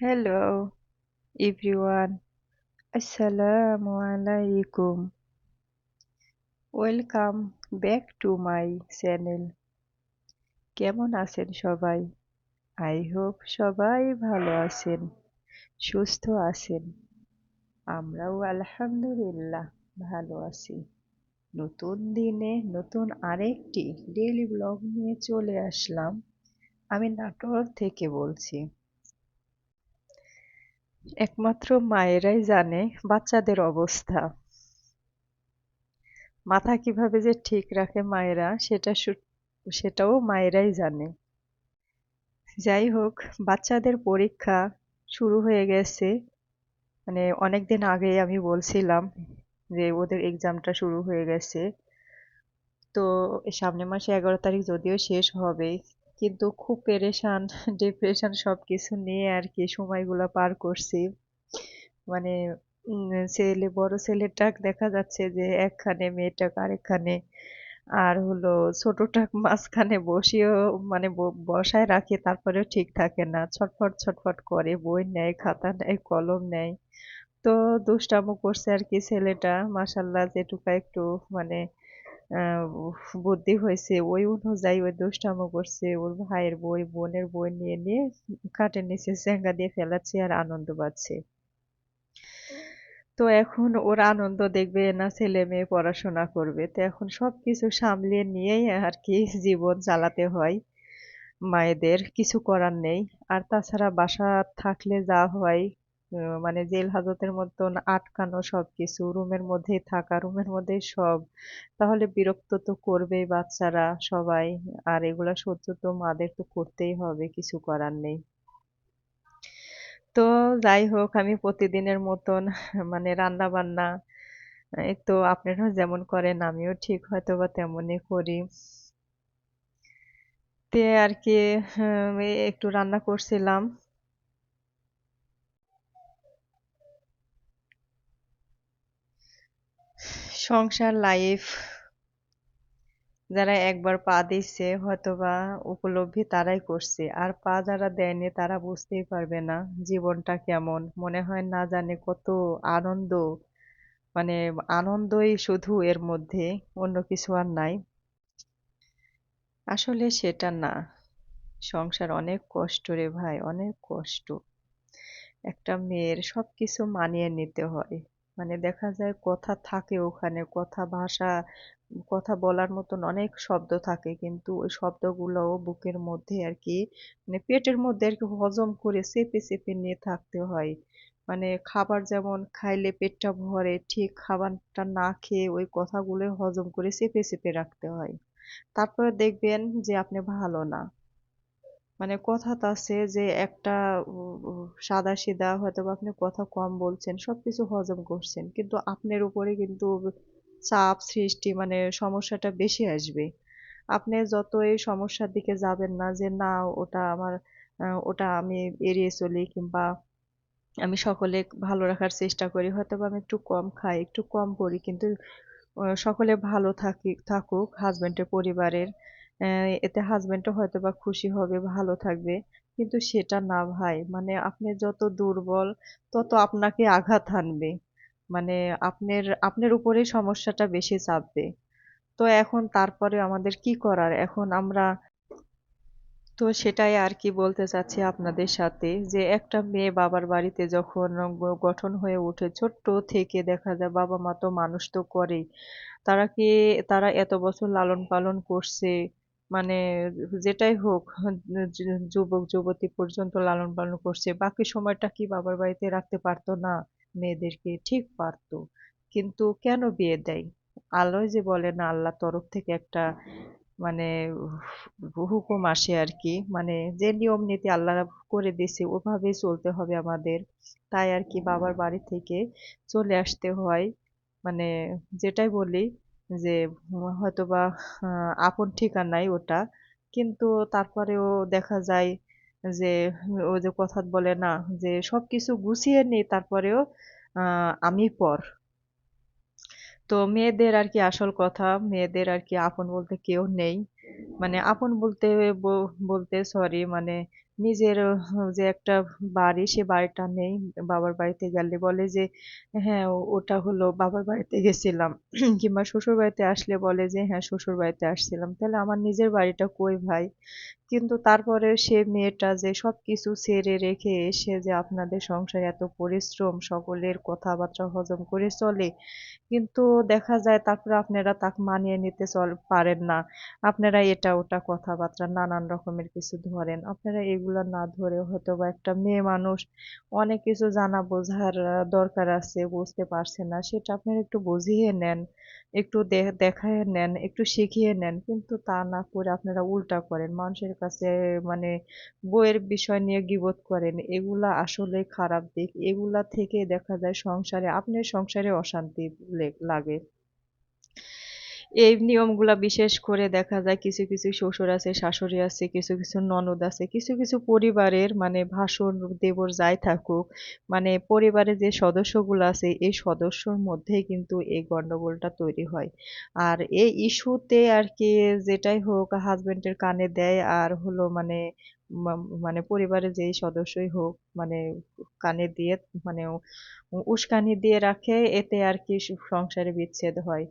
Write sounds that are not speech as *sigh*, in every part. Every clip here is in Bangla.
Hello everyone, Assalamu alaikum. Welcome back to my channel কেমন আছেন সবাই? আই হোপ সবাই ভালো আছেন সুস্থ আছেন। আমরাও আলহামদুলিল্লাহ ভালো আছি। নতুন দিনে নতুন আরেকটি ডেইলি ব্লগ নিয়ে চলে আসলাম। আমি নাটোর থেকে বলছি। একমাত্র মায়েরাই জানে বাচ্চাদের অবস্থা। মাথা কীভাবে যে ঠিক রাখে মায়েরা, সেটা সেটাও মায়েরাই জানে। যাই হোক, বাচ্চাদের পরীক্ষা শুরু হয়ে গেছে। মানে অনেকদিন আগে আমি বলছিলাম যে ওদের এক্সামটা শুরু হয়ে গেছে। তো সামনে মাসে এগারো তারিখ যদিও শেষ হবে কিন্তু খুব পেরেশান ডিপ্রেশন সব কিছু নিয়ে আর কি সময়গুলো পার করছি। মানে ছেলে, বড় ছেলেটা দেখা যাচ্ছে যে, একখানে মেয়েটা আরেকখানে। আর হলো ছোটটা মাঝখানে বসিয়েও মানে বসায় রাখি, তারপরেও ঠিক থাকে না। ছটফট ছটফট করে, বই নেয়, খাতা নেয়, কলম নেয়। তো দুষ্টামো করছে আর কি ছেলেটা মাসাল্লাহ যেটুকু একটু মানে বুদ্ধি হয়েছে, ওই অনুযায়ী ওই দুষ্টামো করছে, ওর ভাইয়ের বই, বোনের বই নিয়ে নিয়ে খাটের নিচে চেঙ্গা দিয়ে ফেলাচ্ছে আর আনন্দ পাচ্ছে। তো এখন ওর আনন্দ দেখবে না ছেলে মেয়ে পড়াশোনা করবে। তো এখন সব কিছু সামলিয়ে নিয়েই আর কি জীবন চালাতে হয় মায়েদের, কিছু করার নেই। আর তাছাড়া বাসা থাকলে যা হয় মানে জেল হাজতের মতন আটকানো সব কিছু রুমের মধ্যেই থাকা, রুমের মধ্যেই সব। তাহলে বিরক্ত তো করবেই বাচ্চারা সবাই, আর এগুলা সহ্য তো মাদের তো করতেই হবে, কিছু করার নেই। তো যাই হোক, আমি প্রতিদিনের মতন মানে রান্না বান্না এই তো আপনারা যেমন করেন, আমিও ঠিক হয়তো বা তেমনই করি। তে আর কি একটু রান্না করছিলাম। সংসার লাইফ যারা একবার পা দিচ্ছে হয়তোবা উপলব্ধি তারাই করছে। আর পা যারা দেয়নি, তারা বুঝতেই পারবে না জীবনটা কেমন। মনে হয় না জানে কত আনন্দ মানে আনন্দই শুধু এর মধ্যে, অন্য কিছু আর নাই। আসলে সেটা না। সংসার অনেক কষ্ট রে ভাই, অনেক কষ্ট। একটা মেয়ের সব কিছু মানিয়ে নিতে হয়। মানে দেখা যায় কথা থাকে ওখানে, কথা ভাষা, কথা বলার মতন অনেক শব্দ থাকে। কিন্তু ওই শব্দগুলোও বুকের মধ্যে আর কি মানে পেটের মধ্যে আর কি হজম করে চেপে চেপে নিয়ে থাকতে হয়। মানে খাবার যেমন খাইলে পেটটা ভরে, ঠিক খাবারটা না খেয়ে ওই কথাগুলো হজম করে চেপে চেপে রাখতে হয়। তারপরে দেখবেন যে আপনি ভালো না। মানে কথাতে আছে যে একটা সাদা হয়তো বা আপনি কথা কম বলছেন, সবকিছু হজম করছেন। কিন্তু আপনার উপরে কিন্তু চাপ সৃষ্টি মানে সমস্যাটা বেশি আসবে। আপনি যত এই সমস্যার দিকে যাবেন না যে না, ওটা আমার ওটা আমি এড়িয়ে চলি কিংবা আমি সকলে ভালো রাখার চেষ্টা করি হয়তো আমি একটু কম খাই, একটু কম করি, কিন্তু সকলে ভালো থাকি, থাকুক হাজবেন্ডের পরিবারের। এতে হাজবেন্ডও হয়তো বা খুশি হবে, ভালো থাকবে। কিন্তু সেটা না ভাই মানে আপনি যত দুর্বল, তত আপনাকে আঘাত হানবে মানে আপনার আপনার উপরেই সমস্যাটা বেশি চাপবে। তো এখন তারপরে আমাদের কি করার? এখন আমরা তো সেটাই আর কি বলতে চাচ্ছি আপনাদের সাথে যে একটা মেয়ে বাবার বাড়িতে যখন গঠন হয়ে ওঠে, ছোট্ট থেকে দেখা যায় বাবা মা তো মানুষ তো করেই। তারা কি, তারা এত বছর লালন পালন করছে মানে যেটাই হোক যুবক যুবতী পর্যন্ত লালন পালন করছে, বাকি সময়টা কি বাবার বাড়িতে রাখতে পারতো না? মেয়েদেরকে ঠিক পারতো। কিন্তু কেন বিয়ে দেয়? আল্লাহ যে বলে না, আল্লাহ তরফ থেকে একটা মানে হুকুম আসে আর কি। মানে যে নিয়ম নীতি আল্লাহ করে দিছে ওভাবেই চলতে হবে আমাদের। তাই আর কি বাবার বাড়ি থেকে চলে আসতে হয়। মানে যেটাই বলি যে, হয়তোবা আপন ঠিকানাই ওটা। কিন্তু তারপরেও দেখা যায় যে, ও যে কথা বলে না, যে সবকিছু গুছিয়ে নিই তারপরেও আমি পর। তো মেয়েদের আর কি আসল কথা, মেয়েদের আর কি আপন বলতে কেউ নেই। মানে আপন বলতে বলতে সরি মানে নিজের যে একটা বাড়ি, সে বাড়িটা নেই, বাবার বাড়িতে গেলে বলে যে হ্যাঁ ওটা হলো বাবার বাড়িতে গেছিলাম। *clears throat* কিংবা শ্বশুর বাড়িতে আসলে বলে যে হ্যাঁ শ্বশুর বাড়িতে আসছিলাম। তাহলে আমার নিজের বাড়িটা কই ভাই? কিন্তু তারপরে সে মেয়েটা যে সবকিছু ছেড়ে রেখে এসে যে আপনাদের সংসারে এত পরিশ্রম, সকলের কথাবার্তা হজম করে চলে, কিন্তু দেখা যায় তারপরে আপনারা তাকে মানিয়ে নিতে চল, পারেন না। আপনারা এটা ওটা কথাবার্তা নানান রকমের কিছু ধরেন। আপনারা এগুলো না ধরে হয়তো বা একটা মেয়ে মানুষ অনেক কিছু জানা বোঝার দরকার আছে, বুঝতে পারছে না। সেটা আপনারা একটু বুঝিয়ে নেন, একটু দেখায় নেন, একটু শিখিয়ে নেন। কিন্তু তা না করে আপনারা উল্টা করেন। মানুষের কাছে মানে বইয়ের বিষয় নিয়ে গীবত করেন। এগুলা আসলে খারাপ দিক। এগুলা থেকে দেখা যায় সংসারে, আপনার সংসারে অশান্তি লাগে। এই নিয়মগুলা বিশেষ করে দেখা যায় কিছু কিছু শ্বশুর আছে, শাশুড়ি আছে, কিছু কিছু ননদ আছে, কিছু কিছু পরিবারের মানে ভাসুর দেবর যাই থাকুক মানে পরিবারের যে সদস্যগুলো আছে, এই সদস্যর মধ্যেই কিন্তু এই গন্ডগোলটা তৈরি হয়। আর এই ইস্যুতে আর কি যেটাই হোক, হাজবেন্ডের কানে দেয় আর হলো মানে মানে পরিবারের যেই সদস্যই হোক মানে কানে দিয়ে মানে উস্কানি দিয়ে রাখে, এতে আর কি সংসারে বিচ্ছেদ হয়।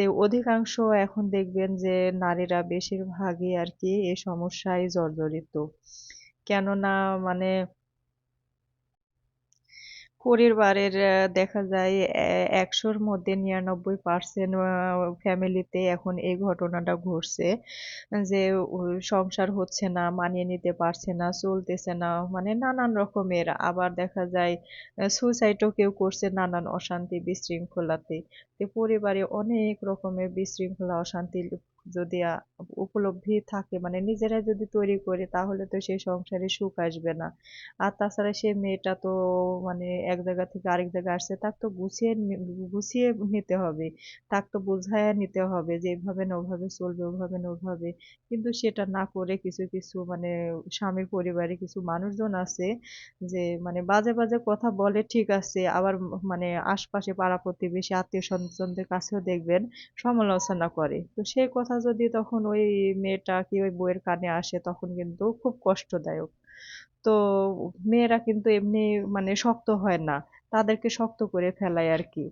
তে অধিকাংশ এখন দেখবেন যে নারীরা বেশিরভাগই আর কি এই সমস্যায় জর্জরিত। কেননা মানে পরিবারের আহ, দেখা যায় একশোর মধ্যে নিরানব্বই পার্সেন্ট ফ্যামিলিতে এখন এই ঘটনাটা ঘটছে যে সংসার হচ্ছে না মানিয়ে নিতে পারছে না চলতেছে না মানে নানান রকমের। আবার দেখা যায় সুইসাইডও কেউ করছে নানান অশান্তি বিশৃঙ্খলাতে। তো পরিবারে অনেক রকমের বিশৃঙ্খলা অশান্তি যদি উপলব্ধি থাকে মানে নিজেরা যদি তৈরি করে, তাহলে তো সেই সংসারে সুখ আসবে না। আর তাছাড়া সে মেয়েটা তো মানে এক জায়গা থেকে আরেক জায়গায় আসছে তাকে তো গুছিয়ে গুছিয়ে নিতে হবে। তাকে তো বোঝায় নিতে হবে যে, এভাবে না ওভাবে চলবে, ওভাবে না ওভাবে। কিন্তু সেটা না করে কিছু কিছু মানে স্বামীর পরিবারে কিছু মানুষজন আছে যে মানে বাজে বাজে কথা বলে, ঠিক আছে, আবার মানে আশপাশে পাড়া প্রতিবেশী, আত্মীয় স্বজনদের কাছেও দেখবেন, সমালোচনা করে। তো সেই কথা যদি তখন ওই মেয়েটা কি ওই বউয়ের কানে আসে, তখন কিন্তু খুব কষ্টদায়ক। তো মেয়েরা কিন্তু এমনি মানে শক্ত হয় না, তাদেরকে শক্ত করে ফেলায় আর কি।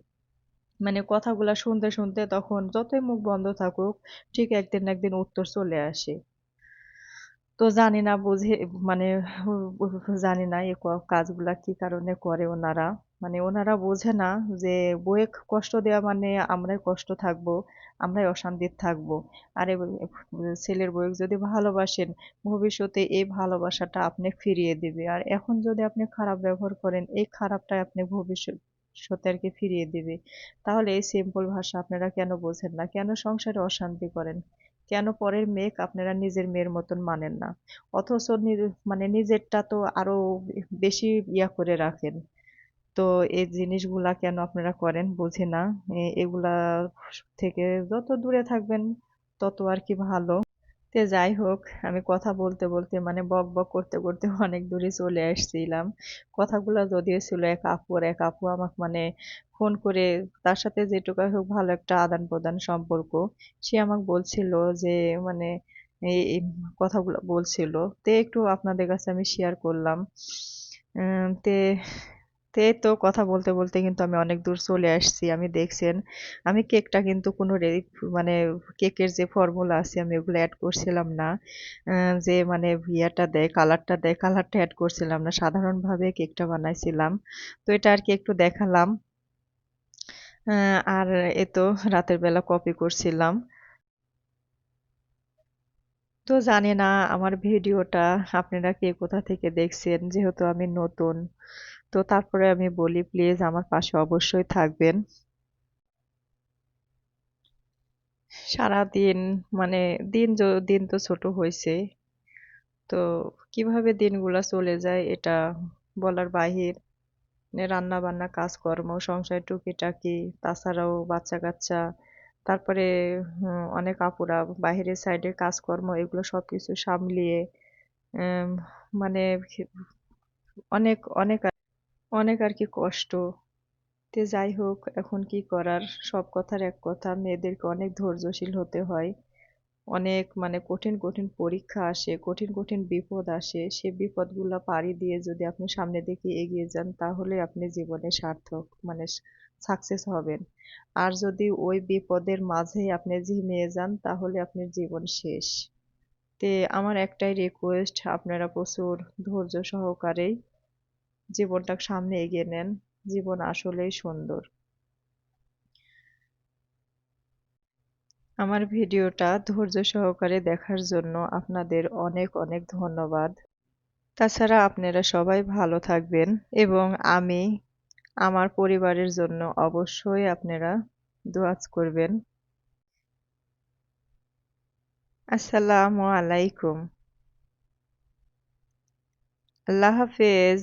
মানে কথাগুলা শুনতে শুনতে তখন যতই মুখ বন্ধ থাকুক, ঠিক একদিন একদিন উত্তর চলে আসে। তো জানি না বুঝে মানে জানি না ক- কাজগুলা কি কারণে করে ওনারা। মানে ওনারা বোঝে না যে বউয়ে কষ্ট দেওয়া মানে আমরাই কষ্ট থাকব, আমরাই অশান্তির থাকব। আর ছেলের বউকে যদি ভালোবাসেন, ভবিষ্যতে এই ভালোবাসাটা আপনি ফিরিয়ে দিবে। আর এখন যদি আপনি খারাপ ব্যবহার করেন, এই খারাপটাই আপনি ভবিষ্যতে আর কি ফিরিয়ে দিবে। তাহলে এই সিম্পল ভাষা আপনারা কেন বোঝেন না? কেন সংসারে অশান্তি করেন? কেন পরের মেয়ে আপনারা নিজের মেয়ের মতন মানেন না? অথচ মানে নিজেরটা তো আরও বেশি ইয়া করে রাখেন। তো এই জিনিসগুলা কেন আপনারা করেন বুঝি না। এগুলা থেকে যত দূরে থাকবেন তত আর কি ভালো। তে যাই হোক, আমি কথা বলতে বলতে মানে বক বক করতে করতে *laughs* অনেক দূরে চলে আসছিলাম। কথাগুলো যদিও ছিল এক আপু আর এক আপু আমাকে মানে ফোন করে তার সাথে যেটুকু হোক ভালো একটা আদান প্রদান সম্পর্ক, সে আমাকে বলছিল যে মানে এই কথাগুলো বলছিল। তে একটু আপনাদের কাছে আমি শেয়ার করলাম। তে এই তো কথা বলতে বলতে কিন্তু আমি অনেক দূর চলে আসছি আমি দেখছেন আমি কেকটা কিন্তু কোনো রেডি মানে কেকের যে ফর্মুলা আছে আমি ওগুলো অ্যাড করছিলাম না আহ, যে মানে ইয়েটা দেয় কালারটা দেয় কালারটা অ্যাড করছিলাম না সাধারণভাবে কেকটা বানাইছিলাম তো এটা আর কি একটু দেখালাম আর এ তো রাতের বেলা কপি করছিলাম। তো জানি না আমার ভিডিওটা আপনারা কে কোথা থেকে দেখছেন যেহেতু আমি নতুন তো তারপরে আমি বলি প্লিজ আমার পাশে অবশ্যই থাকবেন। সারাদিন মানে দিন দিন তো ছোট হয়েছে তো কীভাবে দিনগুলা চলে যায় এটা বলার বাহির রান্না বান্না কাজকর্ম সংসার টুকিটাকি তাছাড়াও বাচ্চা কাচ্চা তারপরে অনেক আপুরা বাহিরের সাইডের কাজকর্ম এগুলো সবকিছু সামলিয়ে উম, মানে অনেক অনেক অনেক আর কি কষ্ট। তে যাই হোক, এখন কি করার? সব কথার এক কথা, মেয়েদেরকে অনেক ধৈর্যশীল হতে হয়। অনেক মানে কঠিন কঠিন পরীক্ষা আসে, কঠিন কঠিন বিপদ আসে। সে বিপদগুলো পাড়ি দিয়ে যদি আপনি সামনে দিকে এগিয়ে যান, তাহলে আপনি জীবনে সার্থক মানে সাকসেস হবেন। আর যদি ওই বিপদের মাঝেই আপনি ঝিমিয়ে যান, তাহলে আপনার জীবন শেষ। তে আমার একটাই রিকোয়েস্ট আপনারা প্রচুর ধৈর্য সহকারেই জীবনটা সামনে এগিয়ে নেন। জীবন আসলেই সুন্দর। আমার ভিডিওটা ধৈর্য সহকারে দেখার জন্য আপনাদের অনেক অনেক ধন্যবাদ। তাছাড়া আপনারা সবাই ভালো থাকবেন এবং আমি আমার পরিবারের জন্য অবশ্যই আপনারা দোয়াজ করবেন। আসসালামু আলাইকুম। আল্লাহ হাফেজ।